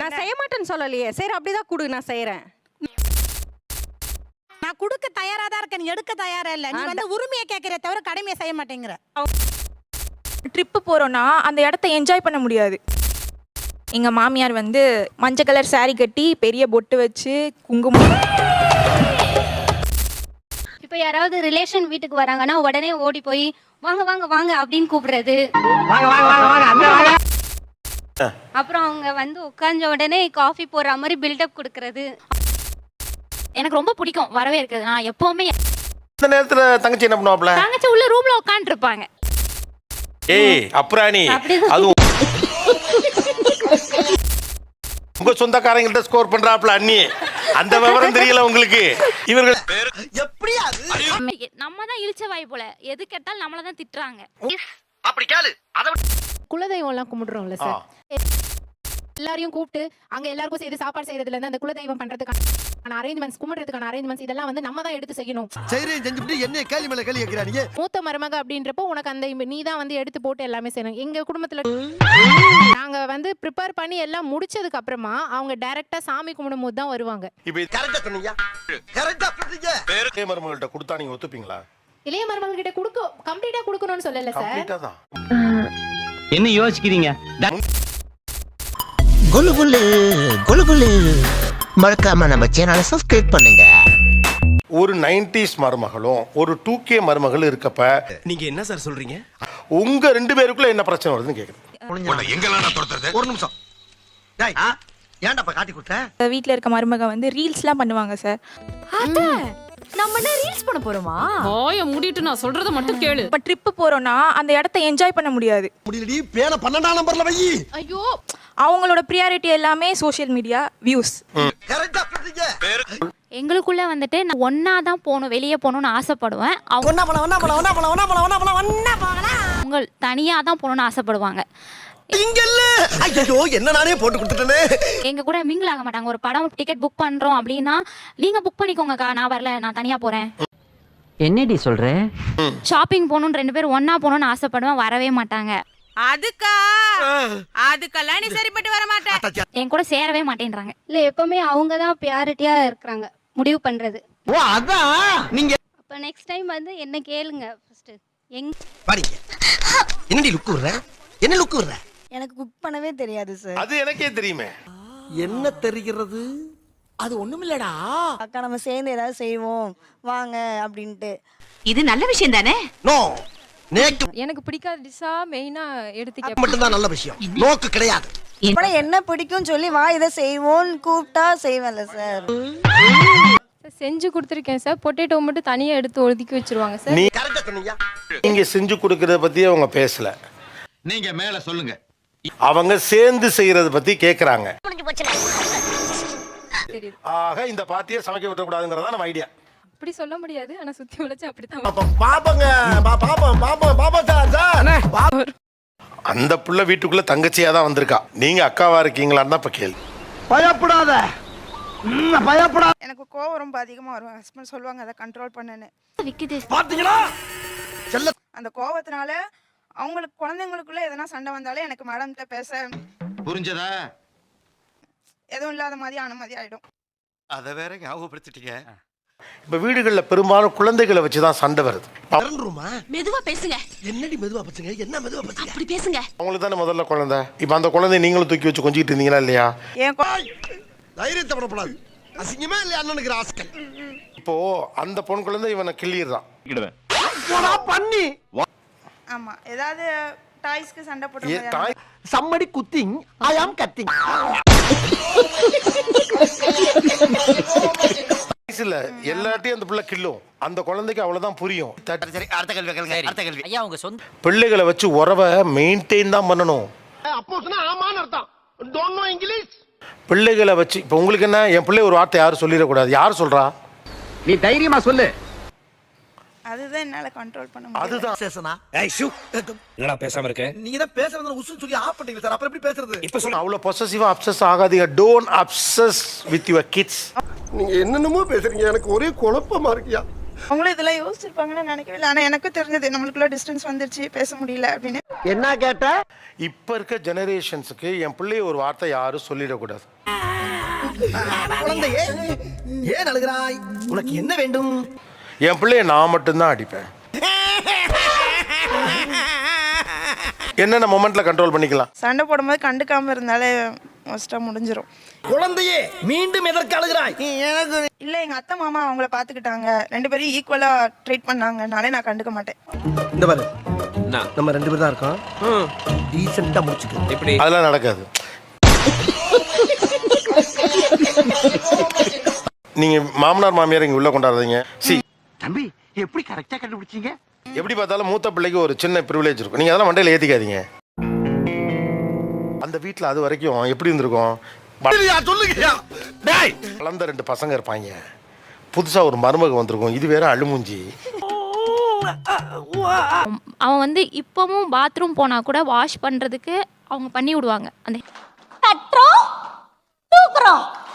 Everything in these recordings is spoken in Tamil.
நான் செய்ய மாட்டேன்னு சொல்லலையே. சரி அப்படிதான் கொடு நான் செய்யறேன் நான் கொடுக்க தயாரா தான் இருக்கேன். நீ எடுக்க தயாரா இல்ல. நீ வந்து உரிமையை கேட்கற தவிர கடமையை செய்ய மாட்டேங்கிற. ட்ரிப்பு போகிறோன்னா அந்த இடத்த என்ஜாய் பண்ண முடியாது. எங்கள் மாமியார் வந்து மஞ்சள் கலர் saree கட்டி பெரிய பொட்டு வச்சு குங்குமம். இப்போ யாராவது ரிலேஷன் வீட்டுக்கு வராங்கன்னா உடனே ஓடி போய் வாங்க வாங்க வாங்க அப்படின்னு கூப்பிடுறது. அப்புறம் அவங்க வந்து உட்கார்ந்த உடனே காஃபி போடுற மாதிரி பில்டப் கொடுக்கறது. எனக்கு ரொம்ப பிடிக்கும் வரவே இருக்குது நான் எப்பவுமே இந்த நேரத்துல தங்கச்சி என்ன பண்ணுவாப்ல தங்கச்சி உள்ள ரூம்ல உட்காந்துட்டு இருப்பாங்க ஏய் அப்படிதான். அதுவும் உங்க சொந்தக்காரங்கள்ட்ட ஸ்கோர் பண்றாப்ல அண்ணி. அந்த விவரம் தெரியல உங்களுக்கு. இவர்கள் நம்ம தான் இழிச்ச வாய் போல. எது கேட்டாலும் நம்மள தான் திட்டுறாங்க. குலதெய்வம்லாம் கும்பிடுறோம்ல ஆ. சார் எல்லாரையும் கூப்பிட்டு அங்க எல்லாருக்கும் சேர்த்து சாப்பாடு செய்யறதுல இருந்து அந்த குலதெய்வம் பண்றதுக்கான அரேஞ்ச்மெண்ட்ஸ் கும்பிடுறதுக்கான அரேஞ்ச்மெண்ட்ஸ் இதெல்லாம் வந்து நம்ம தான் எடுத்து செய்யணும். செய்றேன் செஞ்சுட்டு என்ன கேள்வி மேல கேள்வி கேட்கிறா நீங்க மூத்த மருமக அப்படின்றப்போ உனக்கு அந்த நீ தான் வந்து எடுத்து போட்டு எல்லாமே செய்யணும். எங்க குடும்பத்துல நாங்க வந்து ப்ரிப்பேர் பண்ணி எல்லாம் முடிச்சதுக்கு அப்புறமா அவங்க டைரக்டா சாமி கும்பிடும் போது தான் வருவாங்க இப்ப கரெக்டா சொன்னீங்க. கரெக்டா சொன்னீங்க இதே மருமகள்கிட்ட கொடுத்தா நீங்க ஒத்துப்பீங்களா? இளைய மருமகள் கிட்ட கொடுக்க கம்ப்ளீட்டா கொடுக்கணும்னு சொல்லல சார் கம்ப்ளீட்டா தான். என்ன யோசிக்கிறீங்க? குலு குலு குலு குலு மறக்காம நம்ம சேனலை சப்ஸ்கிரைப் பண்ணுங்க. ஒரு நைன்டிஸ் மருமகளும் ஒரு டூ கே மருமகள் இருக்கப்ப நீங்க என்ன சார் சொல்றீங்க? உங்க ரெண்டு பேருக்குள்ள என்ன பிரச்சனை வருதுன்னு கேக்குறேன். ஒரு நிமிஷம். டேய் ஏன்டா காட்டி கொடுத்த? வீட்டில் இருக்க மருமக வந்து ரீல்ஸ்லாம் பண்ணுவாங்க சார் நம்ம என்ன ரீல்ஸ் பண்ண போறோமா? ஓய மூடிட்டு நான் சொல்றத மட்டும் கேளு. இப்போ ட்ரிப்பு போகிறோன்னா அந்த இடத்த என்ஜாய் பண்ண முடியாது. முடியலடி பேன பன்னெண்டாம் நம்பர்ல வை. ஐயோ. அவங்களோட ப்ரியாரிட்டி எல்லாமே சோஷியல் மீடியா வியூஸ் கரெக்டா சொன்னீங்க எங்களுக்குள்ள வந்துட்டு நான் ஒன்னா தான் போகணும் வெளியே போகணும்னு ஆசைப்படுவேன். அவங்க ஒன்னா போலாம் ஒன்னா போலாம் ஒன்னா போலாம் ஒன்னா போலாம் ஒன்னா போலாம். ஒன்னா போகலாம் அவங்க தனியா தான் போகணும்னு ஆசைப்படுவாங்க. இங்க இல்ல ஐயோ என்ன நானே போட்டு கொடுத்துட்டேனே. எங்க கூட மிங்கிள் ஆக மாட்டாங்க. ஒரு படம் டிக்கெட் புக் பண்றோம் அப்படின்னா நீங்க புக் பண்ணிக்கோங்கக்கா நான் வரல. நான் தனியா போறேன். என்னடி சொல்ற? ஷாப்பிங் போகணும்னு ரெண்டு பேரும் ஒண்ணா போகணும்னு ஆசைப்படுவேன். வரவே மாட்டாங்க. அதுக்கா? அதுக்கெல்லாம் நீ சரிப்பட்டு வர மாட்டே. என் கூட சேரவே மாட்டேன்றாங்க. இல்ல எப்பவுமே அவங்க தான் பியாரிட்டியா இருக்கிறாங்க. முடிவு பண்றது. ஓ அதான் நீங்க அப்ப நெக்ஸ்ட் டைம் வந்து என்ன கேளுங்க ஃபர்ஸ்ட் எங் பாடிங்க என்னடி லுக்கு விடுற என்ன லுக்கு விடுற எனக்கு குக் பண்ணவே தெரியாது சார் அது எனக்கே தெரியுமே. என்ன தெரிகிறது? அது ஒண்ணுமில்லடா. அக்கா நம்ம சேர்ந்து ஏதாவது செய்வோம். வாங்க அப்படின்ட்டு. இது நல்ல விஷயம் தானே? நோ நேக்கு எனக்கு பிடிக்காத டிஷ்ஷா மெயினா எடுத்து மட்டும் தான் நல்ல விஷயம். நோக்கு கிடையாது. அப்புறம் என்ன பிடிக்கும் சொல்லி வா இதை செய்வோம்னு கூப்பிட்டா செய்வேன்ல சார் செஞ்சு கொடுத்துருக்கேன் சார் பொட்டேட்டோ மட்டும் தனியா எடுத்து ஒதுக்கி வச்சிருவாங்க சார் நீங்க செஞ்சு கொடுக்கறத பத்தி அவங்க பேசல. நீங்க மேல சொல்லுங்க. அவங்க சேர்ந்து செய்யறத பத்தி கேக்குறாங்க. ஆக இந்த பாத்தியை சமைக்க விட்டக்கூடாதுங்கிறதா நம்ம ஐடியா அப்படி சொல்ல முடியாது. ஆனா சுத்தி வளைச்சு அப்படித்தான் அப்ப பாப்பங்க. பாப்போம் பாப்போம் பாப்போம் சார் சார். அந்த புள்ள வீட்டுக்குள்ள தங்கச்சியா தான் வந்திருக்கா. நீங்க அக்காவா இருக்கீங்களான்னு தான் இப்ப கேள்வி. பயப்படாத. பயப்படாத எனக்கு கோவம் ரொம்ப அதிகமா வரும். ஹஸ்பண்ட் சொல்லுவாங்க அதை கண்ட்ரோல் பண்ணுன்னு. பாத்தீங்களா? செல்ல அந்த கோவத்தினால அவங்களுக்கு குழந்தைங்களுக்குள்ள எதனா சண்டை வந்தாலே எனக்கு மேடம்கிட்ட பேச புரிஞ்சதா? எதுவும் இல்லாத மாதிரி ஆன மாதிரி ஆயிடும். அத வேற ஞாபகப்படுத்திட்டீங்க. இப்ப வீடுகள்ல பெரும்பாலும் குழந்தைகளை வச்சுதான் சண்டை வருது. திறந்துருமா? மெதுவா பேசுங்க. என்னடி மெதுவா பச்சுங்க என்ன மெதுவா பச்சுங்க அப்படி பேசுங்க. அவங்களுக்கு தானே முதல்ல குழந்தை? இப்ப அந்த குழந்தைய நீங்களும் தூக்கி வச்சு கொஞ்சிட்டு இருந்தீங்களா இல்லையா? ஏன் தைரியத்தை விடப்படாது அசிங்கமே இல்லையா அண்ணனுக்கு ராஸ்கல்? இப்போ அந்த பொன் குழந்தை இவனை கிள்ளிடுறான். போடா பண்ணி? ஆமா. ஏதாவது டாய்ஸ்க்கு சண்டை போட்டு சம்மடி குத்திங். ஐ ஆம் கத்திங் வயசுல எல்லாத்தையும் அந்த பிள்ளை கிள்ளும். அந்த குழந்தைக்கு அவ்வளவுதான் புரியும். அடுத்த கேள்வி அடுத்த கேள்வி. ஐயா உங்க சொந்த பிள்ளைகளை வச்சு உறவை மெயின்டைன் தான் பண்ணணும். அப்போ சொன்னா ஆமான்னு அர்த்தம். டோன்ட் நோ இங்கிலீஷ் பிள்ளைகளை வச்சு இப்போ உங்களுக்கு என்ன? என் பிள்ளை ஒரு வார்த்தை யாரும் சொல்லிடக்கூடாது. யார் சொல்றா? நீ தைரியமா சொல்லு. அதுதான் என்னால கண்ட்ரோல் பண்ண முடியல. அதுதான் சேசனா ஏய் ஷூ. என்னடா பேசாம இருக்க? நீங்க தான் பேசுறது உசுன்னு சொல்லி ஆஃப் பண்ணீங்க சார் அப்புறம் எப்படி பேசுறது? இப்ப சொல்லு. அவ்வளவு பொசசிவா அப்சஸ் ஆகாதீங்க. Don't obsess with your kids நீங்க என்னென்னமோ பேசுறீங்க. எனக்கு ஒரே குழப்பமா இருக்கியா? அவங்களும் இதெல்லாம் யோசிச்சிருப்பாங்கன்னு நினைக்கவே இல்லை. ஆனால் எனக்கும் தெரிஞ்சது நம்மளுக்குள்ள டிஸ்டன்ஸ் வந்துருச்சு பேச முடியல அப்படின்னு. என்ன கேட்ட? இப்ப இருக்க ஜெனரேஷன்ஸுக்கு என் பிள்ளைய ஒரு வார்த்தை யாரும் சொல்லிடக்கூடாது. குழந்தையே ஏன் அழுகிறாய்? உனக்கு என்ன வேண்டும்? என் பிள்ளைய நான் மட்டும்தான் அடிப்பேன். என்னென்ன மொமெண்ட்ல கண்ட்ரோல் பண்ணிக்கலாம்? சண்டை போடும்போது கண்டுக்காம இருந்தாலே மோஸ்ட்டாக முடிஞ்சிடும் குழந்தையே மீண்டும் எதற்கு அழுகிறாய்? எனக்கு இல்லை எங்கள் அத்தை மாமா அவங்கள பார்த்துக்கிட்டாங்க ரெண்டு பேரும் ஈக்குவலாக ட்ரீட் பண்ணாங்கனாலே நான் கண்டுக்க மாட்டேன். இந்த பாரு. நம்ம ரெண்டு பேர் தான் இருக்கோம். டீசெண்டா முடிச்சுக்க. எப்படி? அதெல்லாம் நடக்காது. நீங்க மாமனார் மாமியார் இங்க உள்ள கொண்டாடுறீங்க. சி தம்பி எப்படி கரெக்டா கண்டுபிடிச்சீங்க? எப்படி பார்த்தாலும் மூத்த பிள்ளைக்கு ஒரு சின்ன ப்ரிவிலேஜ் இருக்கும். நீங்க அதெல்லாம் மண்டையில ஏத்திக்காதீங்க. அந்த வீட்ல அது வரைக்கும் எப்படி இருந்திருக்கும்? வளர்ந்த ரெண்டு பசங்க இருப்பாங்க. புதுசா ஒரு மருமக வந்திருக்கும். இது வேற அழுமூஞ்சி. அவன் வந்து இப்பவும் பாத்ரூம் போனா கூட வாஷ் பண்றதுக்கு அவங்க பண்ணி விடுவாங்க. அந்த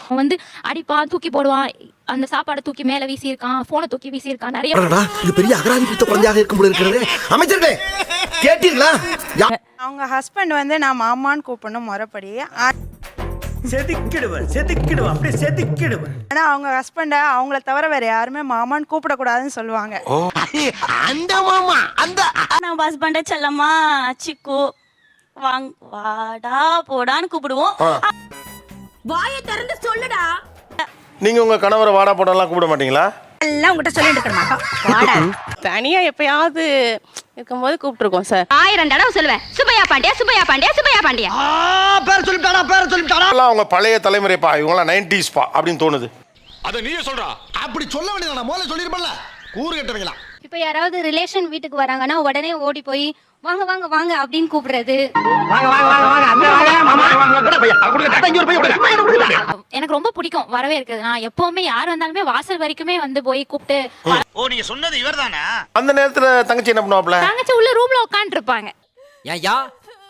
அவன் வந்து அடிப்பான் தூக்கி போடுவான். அந்த சாப்பாடை தூக்கி மேல வீசியிருக்கான் போனை தூக்கி வீசியிருக்கான் நிறைய இது பெரிய அகராதி பிடித்த குழந்தையாக இருக்கும் போல இருக்கிறது. அமைச்சர்களே கேட்டீர்களா? யா- அவங்க ஹஸ்பண்ட் வந்து நான் மாமான்னு கூப்பிடணும் முறைப்படி. செதுக்கிடுவேன் செதுக்கிடுவேன் அப்படியே செதுக்கிடுவேன். ஆனால் அவங்க ஹஸ்பண்டை அவங்கள தவிர வேற யாருமே மாமான்னு கூப்பிடக்கூடாதுன்னு சொல்லுவாங்க. அந்த மாமா அந்த நம்ம ஹஸ்பண்ட செல்லம்மா சிக்கு வாங் வாடா போடான்னு கூப்பிடுவோம். வாயை திறந்து சொல்லுடா. நீங்க உங்க கணவரை வாடா போடலாம் கூப்பிட மாட்டீங்களா? எல்லாம் உங்ககிட்ட சொல்லிட்டு இருக்கணுமா? வாடா. தனியா எப்பயாவது இருக்கும்போது கூப்பிட்டுருக்கோம் சார். ஆயிரம் தடவை சொல்லுவேன். சுபையா பாண்டியா சுபையா பாண்டியா சுபையா பாண்டியா. ஆ, பேர் சொல்லிட்டானா பேர் சொல்லிட்டானா எல்லாம் அவங்க பழைய தலைமுறைப்பா இவங்களாம் நைன்டிஸ் பா அப்படின்னு தோணுது. அத நீயே சொல்றா. அப்படி சொல்ல வேண்டியது முதல்ல சொல்லிருப்பல கூறு கட்டுவீங்களா இப்போ யாராவது ரிலேஷன் வீட்டுக்கு வராங்கன்னா உடனே ஓடி போய் வாங்க வாங்க வாங்க அப்படின்னு கூப்பிடுறது. எனக்கு ரொம்ப பிடிக்கும் வரவே இருக்குது நான் எப்பவுமே யார் வந்தாலுமே வாசல் வரைக்குமே வந்து போய் கூப்பிட்டு ஓ. நீங்க சொன்னது இவர்தானா அந்த நேரத்துல தங்கச்சி என்ன பண்ணுவாப்ல தங்கச்சி உள்ள ரூம்ல உட்காந்துட்டு இருப்பாங்க ஏயா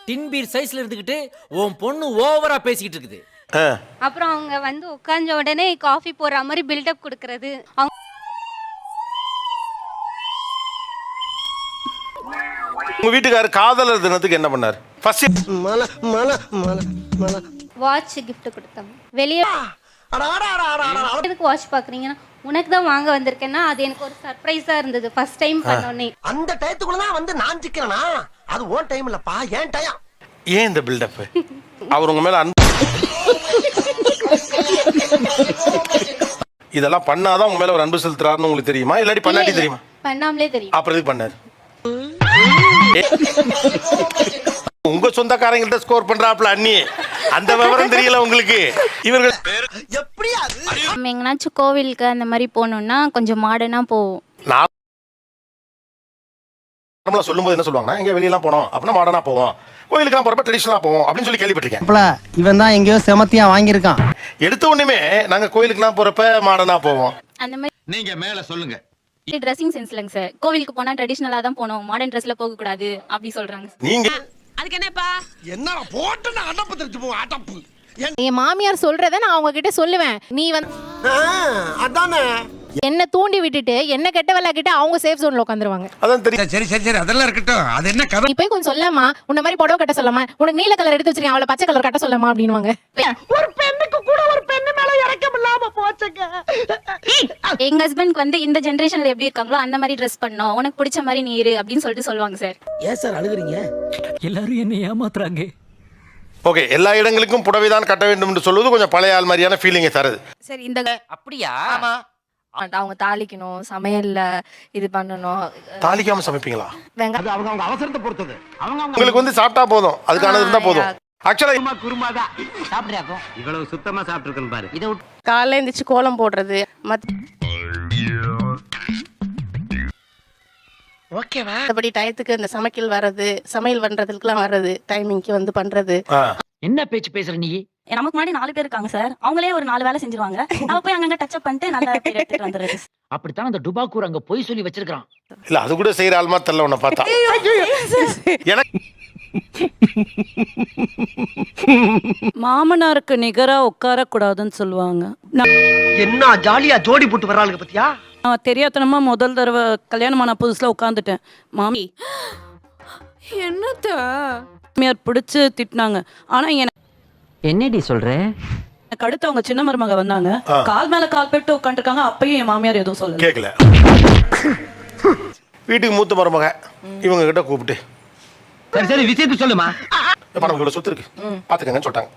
டின்பீர் சைஸ்ல இருந்துகிட்டு உன் பொண்ணு ஓவரா பேசிக்கிட்டு இருக்குது. அப்புறம் அவங்க வந்து உட்கார்ந்த உடனே காஃபி போடுற மாதிரி பில்டப் கொடுக்கறது. அவங்க உங்க வீட்டுக்காரர் காதலர் தினத்துக்கு என்ன பண்ணாரு? ஃபர்ஸ்ட் மல மல மல மல வாட்ச் gift கொடுத்தாங்க வெளியே எதுக்கு வாட்ச் பாக்குறீங்கன்னா உனக்கு தான் வாங்க வந்திருக்கேன்னா அது எனக்கு ஒரு சர்ப்ரைஸா இருந்தது. ஃபர்ஸ்ட் டைம் பண்ணோன்னே. அந்த டயத்துக்குள்ள தான் வந்து நான் சிக்கிறனா? அது ஓன் டைம் இல்லப்பா ஏன் டயம் ஏன் இந்த பில்டப் அவர் உங்க மேல அன்பு இதெல்லாம் பண்ணாதான் உங்க மேல ஒரு அன்பு செலுத்துறாருன்னு உங்களுக்கு தெரியுமா? இல்லாட்டி பண்ணாட்டி தெரியுமா? பண்ணாமலே தெரியும். அப்புறம் எதுக்கு பண்ணாரு? உங்க சொந்தக்காரங்கள்ட்ட ஸ்கோர் பண்றாப்ல அண்ணி. அந்த விவரம் தெரியல உங்களுக்கு. இவர்கள் எப்படி அது நம்ம எங்கனாச்சும் கோவிலுக்கு அந்த மாதிரி போகணும்னா கொஞ்சம் மாடர்னா போவோம். நான் நார்மலா சொல்லும்போது என்ன சொல்லுவாங்கன்னா எங்க வெளியெல்லாம் போனோம். அப்படின்னா மாடர்னா போவோம். கோயிலுக்கெல்லாம் போறப்ப ட்ரெடிஷனலா போவோம் அப்படின்னு சொல்லி கேள்விப்பட்டிருக்கேன். இவன் தான் எங்கேயோ செமத்தியா வாங்கியிருக்கான். எடுத்த உடனே நாங்க கோயிலுக்குலாம் போறப்ப மாடர்னா போவோம். அந்த மாதிரி நீங்க மேல சொல்லுங்க. ட்ரெஸ்ஸிங் சென்ஸ் இல்லைங்க சார் கோவிலுக்கு போனா ட்ரெடிஷ்னலா தான் போகணும். மாடர்ன் ட்ரெஸ்ல போக கூடாது அப்படி சொல்றாங்க நீங்க அதுக்கு என்னப்பா? என்னடா போட்டு நான் அடப்பு தெரிச்சு போவோம் அடப்பு. என் மாமியார் சொல்றத நான் அவங்க கிட்ட சொல்லுவேன். நீ வந்து அதானே. என்ன தூண்டி விட்டுட்டு என்ன கெட்ட வேலை கிட்ட அவங்க சேஃப் ஜோன்ல உட்காந்துருவாங்க அதான் தெரியும். சரி சரி சரி அதெல்லாம் இருக்கட்டும். அது என்ன கதை? போய் கொஞ்சம் சொல்லமா உன்ன மாதிரி புடவை கட்ட சொல்லமா உனக்கு நீல கலர் எடுத்து வச்சிருக்கேன். அவளை பச்சை கலர் கட்ட சொல்லமா அப்படின்வாங்க ஒரு பெண்ணுக்கு கூட ஒரு பெண்ணு இறக்கம் இல்லாம போச்சுங்க எங்க ஹஸ்பண்ட்க்கு வந்து இந்த ஜென்ரேஷன்ல எப்படி இருக்காங்களோ அந்த மாதிரி ட்ரெஸ் பண்ணோம் உனக்கு பிடிச்ச மாதிரி நீ இரு அப்படின்னு சொல்லிட்டு சொல்லுவாங்க சார் ஏன் சார் அழுகுறீங்க? எல்லாரும் என்ன ஏமாத்துறாங்க. ஓகே எல்லா இடங்களுக்கும் புடவை தான் கட்ட வேண்டும் என்று சொல்வது கொஞ்சம் பழைய ஆள் மாதிரியான ஃபீலிங்கை தருது. சரி இந்த அப்படியா? அவங்க தாளிக்கணும் சமையல்ல இது பண்ணணும். தாளிக்காம சமைப்பீங்களா? அவங்க அவங்க அவசரத்தை பொறுத்தது. அவங்க அவங்க உங்களுக்கு வந்து சாப்பிட்டா போதும். அதுக்கானது இருந்தா போதும். ஆக்சுவலா குருமாதா சாப்பிடுறாக்கும் இவ்வளவு சுத்தமா சாப்பிட்டு பாரு இதை காலைல எழுந்திரிச்சு கோலம் போடுறது ஓகேவா மற்றபடி டயத்துக்கு இந்த சமைக்கல் வர்றது சமையல் பண்றதுக்குலாம் வர்றது டைமிங்க்கு வந்து பண்றது. என்ன பேச்சு பேசுற நீ நமக்கு முன்னாடி நாலு பேர் இருக்காங்க சார் அவங்களே ஒரு நாலு வேலை செஞ்சிருவாங்க நம்ம போய் அங்கங்க டச் அப் பண்ணிட்டு நல்லா பேர் எடுத்துட்டு வந்துடுறது அப்படித்தான் அந்த டுபாக்கூர் அங்க பொய் சொல்லி வச்சிருக்கான் இல்ல அது கூட செய்யற ஆள் மாதிரி தெரியல உன்னை பார்த்தா எனக்கு மாமனாருக்கு நிகரா உட்கார கூடாதுன்னு சொல்லுவாங்க என்ன ஜாலியா ஜோடி போட்டு வர்றாளுங்க பத்தியா? நான் தெரியாதனமா முதல் தடவை கல்யாணம் ஆன புதுசுல உட்காந்துட்டேன் மாமி என்னத்த? மாமியார் பிடிச்சு திட்டினாங்க. ஆனா எனக்கு என்னடி சொல்ற? எனக்கு அடுத்து அவங்க சின்ன மருமக வந்தாங்க. கால் மேல கால் போட்டு உட்காந்துருக்காங்க அப்பயும் என் மாமியார் எதுவும் சொல்லல. கேட்கல வீட்டுக்கு மூத்த மருமக. இவங்க கிட்ட கூப்பிட்டு. சரி சரி விஷயத்தை சொல்லுமா? எப்ப நமக்கு சொத்து இருக்கு. பாத்துக்கங்கன்னு சொல்லிட்டாங்க.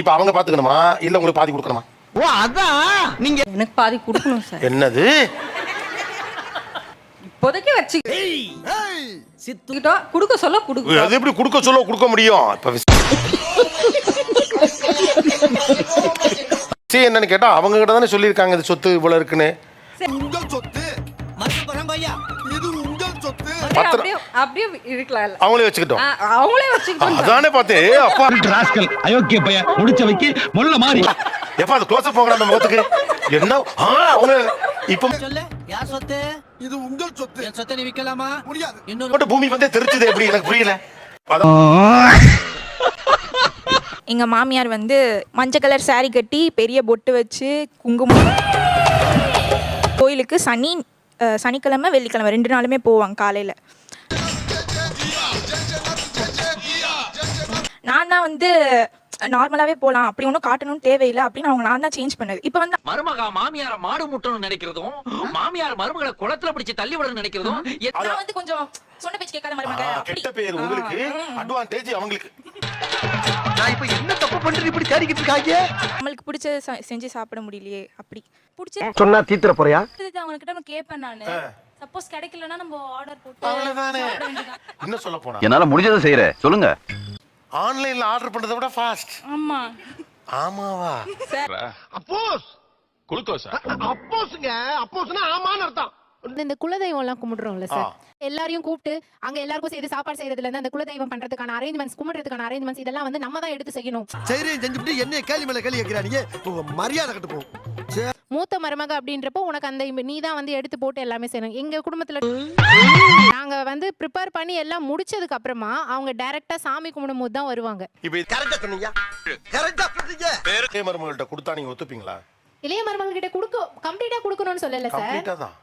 இப்ப அவங்க பாத்துக்கணுமா? இல்ல உங்களுக்கு பாதி கொடுக்கணுமா? ஓ அதான் நீங்க எனக்கு பாதி கொடுக்கணும் சார். என்னது? இப்போதைக்கு வச்சு சித்துக்கிட்டோம் கொடுக்க சொல்ல கொடுக்க அது எப்படி கொடுக்க சொல்ல கொடுக்க முடியும்? இப்ப சரி, என்னன்னு கேட்டா அவங்க கிட்ட தானே சொல்லியிருக்காங்க இது சொத்து இவ்வளவு இருக்குன்னு. உங்கள் சொத்து சொத்து. பத்திரம் அப்படியே இருக்கலாம் அவங்களே வச்சுக்கிட்டோம். அவங்களே வச்சுக்கிட்டோம். அதானே பார்த்தேன் அப்பா. ராஸ்கல் அயோக்கிய பையன் முடிச்ச வைக்க முள்ள மாதிரி எப்ப அது க்ளோஸ் போங்கடா அந்த முகத்துக்கு? என்ன? ஆ, அவங்க இப்ப யார் சொத்து? இது உங்கள் சொத்து. என் சொத்தை நீ விக்கலாமா? முடியாது. இன்னொரு பூமி வந்து தெரிச்சுது எப்படி? எனக்கு புரியல. எங்க மாமியார் வந்து மஞ்சள் கலர் saree கட்டி பெரிய பொட்டு வச்சு குங்குமம் கோயிலுக்கு சனி சனிக்கிழமை வெள்ளிக்கிழமை ரெண்டு நாளுமே போவாங்க காலையில. நான் தான் வந்து நார்மலாவே போகலாம் அப்படி ஒன்றும் காட்டணும்னு தேவையில்லை அப்படின்னு அவங்க நான் தான் சேஞ்ச் பண்ணது. இப்போ வந்து மருமகா மாமியார மாடு முட்டணும்னு நினைக்கிறதும் மாமியார் மருமகளை குளத்துல பிடிச்சு தள்ளி விடணும்னு நினைக்கிறதும் நான் வந்து கொஞ்சம் சொன்ன பேச்சு கேட்காத அப்படி. கெட்ட பேர் உங்களுக்கு. அட்வான்டேஜ் அவங்களுக்கு. நான் இப்ப என்ன தப்பு பண்றது இப்படி தேடிக்கிட்டு இருக்காங்க? நம்மளுக்கு பிடிச்ச செஞ்சு சாப்பிட முடியலையே அப்படி. பிடிச்ச சொன்னா தீத்துற போறியா? அவங்க கிட்ட நான் கேட்பேன் நானு. சப்போஸ் கிடைக்கலன்னா நம்ம ஆர்டர் போட்டு அவ்வளவுதானே? இன்னும் சொல்ல போனா? என்னால முடிஞ்சதை செய்யறேன் சொல்லுங்க. ஆன்லைன்ல ஆர்டர் பண்றதை விட ஃபாஸ்ட் ஆமா. ஆமாவா? அப்போஸ். குளுக்கோஸ்? அப்போஸ்ங்க. அப்போஸ்னா ஆமான்னு அர்த்தம். இந்த- இந்த குலதெய்வம் எல்லாம் கும்பிடுறோம்ல சார். எல்லாரையும் கூப்பிட்டு அங்க எல்லாருக்கும் சேர்த்து சாப்பாடு செய்யறதுல இருந்து அந்த குலதெய்வம் பண்றதுக்கான அரேஞ்ச்மெண்ட்ஸ் கும்பிடுறதுக்கான அரேஞ்ச்மெண்ட்ஸ் இதெல்லாம் வந்து நம்ம தான் எடுத்து செய்யணும். சரி செஞ்சுட்டு என்ன கேள்வி மேல கேள்வி கேட்கிறானீங்க. உங்க மரியாதை கட்டு போகும் மூத்த மருமக அப்படின்றப்போ உனக்கு அந்த நீ தான் வந்து எடுத்து போட்டு எல்லாமே செய்யணும். எங்க குடும்பத்துல நாங்க வந்து ப்ரிப்பேர் பண்ணி எல்லாம் முடிச்சதுக்கு அப்புறமா அவங்க டைரக்டா சாமி கும்பிடும் போது தான் வருவாங்க. மருமகள்கிட்ட கொடுத்தா நீங்க ஒத்துப்பீங்களா? இளைய மருமகள் கிட்ட கொடுக்க கம்ப்ளீட்டா கொடுக்கணும்னு சொல்லல சார். கம்ப்ளீட்டா தான்.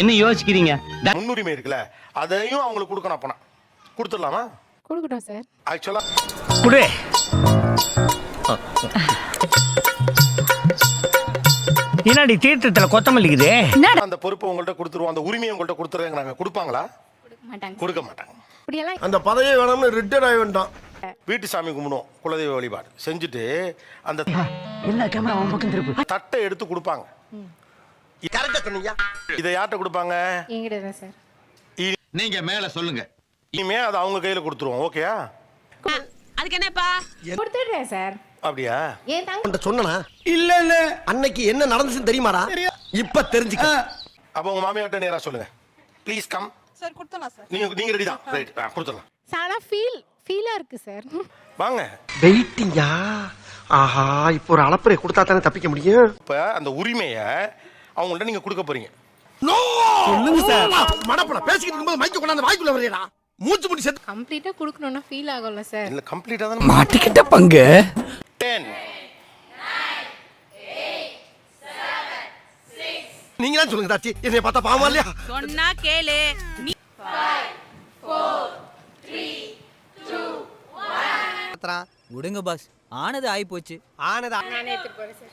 என்ன யோசிக்கிறீங்க? முன்னுரிமை இருக்குல்ல அதையும் அவங்களுக்கு கொடுக்கணும் அப்பனா. கொடுத்துடலாமா? கொடுக்கட்டும் சார். ஆக்சுவலா குடு. என்னடி தீர்த்தத்துல கொத்தமல்லிக்குது அந்த பொறுப்பை உங்கள்ட்ட கொடுத்துருவோம் அந்த உரிமையை உங்கள்ட்ட கொடுத்துருவாங்க கொடுப்பாங்களா? மாட்டாங்க கொடுக்க மாட்டாங்க. அந்த பதவியை வேணும்னு ரிட்டர்ன் ஆகி வேண்டாம் வீட்டு சாமி கும்பிடுவோம் குலதெய்வ வழிபாடு. செஞ்சுட்டு அந்த எல்லா கேமரா அவன் பக்கம் திருப்பு? தட்டை எடுத்து கொடுப்பாங்க. இதை யார்கிட்ட கொடுப்பாங்க? நீங்க மேல சொல்லுங்க. இனிமே அதை அவங்க கையில கொடுத்துருவோம் ஓகேயா கொடுத்துடுறேன் சார். அப்படியா? ஏன் தாங்க உன்கிட்ட சொன்னனா? இல்ல இல்ல அன்னைக்கு என்ன நடந்துச்சுன்னு தெரியுமாடா? இப்ப தெரிஞ்சுக்க. அப்போ உங்க மாமியார்ட்ட நேரா சொல்லுங்க. ப்ளீஸ் கம் சார் கொடுத்தலாம் சார் நீங்க நீங்க ரெடி தான். ரைட் கொடுத்துடலாம். ஆனா ஃபீல் ஃபீலா இருக்கு சார் வாங்க. வெயிட்டிங்கா? ஆஹா இப்போ ஒரு அளப்பறை கொடுத்தா தானே தப்பிக்க முடியும்? இப்ப அந்த உரிமையை அவங்கள்ட்ட நீங்க கொடுக்க போறீங்க. சொல்லுங்க சார் மடப்பட. பேசிக்கிட்டு இருக்கும்போது மைக்கு கொண்டாந்து வாய்க்குள்ள வரையடா மூச்சு முடி செத்து கம்ப்ளீட்டா கொடுக்கணும்னா ஃபீல் ஆகும்ல சார் இல்ல கம்ப்ளீட்டா தான் மாட்டிக்கிட்ட பங்கு. டென் நீங்க தான் சொல்லுங்க தாச்சி என்னைய பார்த்தா பாவமா இல்லையா? சொன்னா கேளு. விடுங்க பாஸ் ஆனது ஆயி போச்சு ஆனதா நானே எடுத்துட்டு போறேன் சார்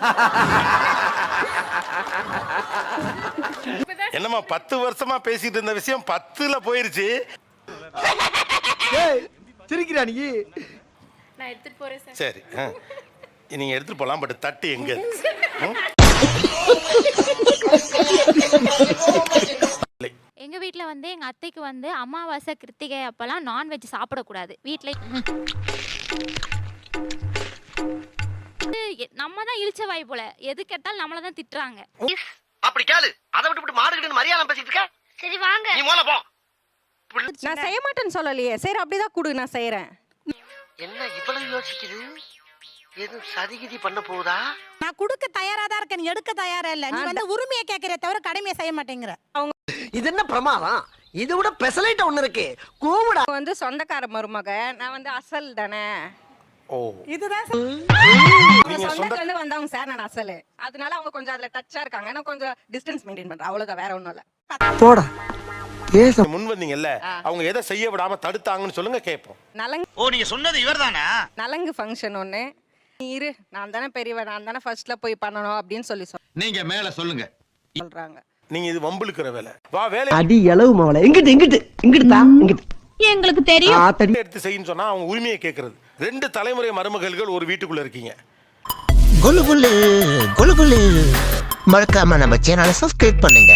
என்னம்மா பத்து வருஷமா பேசிட்டு இருந்த விஷயம் பத்துல போயிருச்சு. ஏய் சிரிக்கிறா நீ? நான் எடுத்துட்டு போறேன் சார். சரி ஆ. நீங்க எடுத்துட்டு போலாம் பட் தட்டு எங்க? ம்? எங்க வீட்ல வந்து எங்க அத்தைக்கு வந்து அமாவாசை கிருத்திகை அப்பெல்லாம் நான்வெஜ் சாப்பிடக்கூடாது. வீட்ல நம்ம தான் இழிச்ச வாய் போல. எது கேட்டாலும் நம்மள தான் திட்டுறாங்க. அப்படி கேளு. அதை விட்டு விட்டு மாடுகிட்டு மரியாதை பேசிட்டு இருக்க. சரி வாங்க. நீ மோல போ. நான் செய்ய மாட்டேன்னு சொல்லலையே. சரி அப்படிதான் கொடு நான் செய்யறேன் என்ன இவ்வளவு யோசிக்குது? எதுவும் சதிகிதி பண்ண போகுதா? நான் கொடுக்க தயாரா தான் இருக்கேன். நீ எடுக்க தயாரா இல்ல. நீ வந்து உரிமையை கேட்கறே தவிர கடமையை செய்ய மாட்டேங்கிற. இது என்ன பிரமாதம்? இதை விட பெசலைட்ட ஒண்ணு இருக்கு. கூவிடா. வந்து சொந்தக்கார மருமக. நான் வந்து அசல் தானே. ஓ. இதுதான் நீங்க சொந்த இருந்து வந்தவங்க சார் நான் அசலு. அதனால அவங்க கொஞ்சம் அதுல டச்சா இருக்காங்க. நான் கொஞ்சம் டிஸ்டன்ஸ் மெயின்டைன் பண்றேன். அவ்வளவுதான் வேற ஒண்ணும் இல்ல. போடா. பேச முன் வந்தீங்கல்ல அவங்க எதை செய்ய விடாம தடுத்தாங்கன்னு சொல்லுங்க கேட்போம் நலங்கு ஓ நீங்க சொன்னது இவர்தானா? நலங்கு ஃபங்க்ஷன் ஒண்ணு. நீ இரு நான் தானே பெரியவன் நான் தானே ஃபர்ஸ்ட்ல போய் பண்ணணும் அப்படின்னு சொல்லி நீங்க மேல சொல்லுங்க. சொல்றாங்க. நீங்க இது வம்பிழுக்கிற வேலை. வா வேலை அடி எளவு மாவளை. எங்கிட்டு எங்கிட்டு இங்கிட்டு தான் இங்கிட்டு. எங்களுக்கு தெரியும். ஆத்தடி எடுத்து செய்யுன்னு சொன்னா அவங்க உரிமையை கேட்கறது ரெண்டு தலைமுறை மருமகள்கள் ஒரு வீட்டுக்குள்ள இருக்கீங்க. கொலு கொலு கொலு கொலு மறக்காம நம்ம சேனலை சப்ஸ்கிரைப் பண்ணுங்க.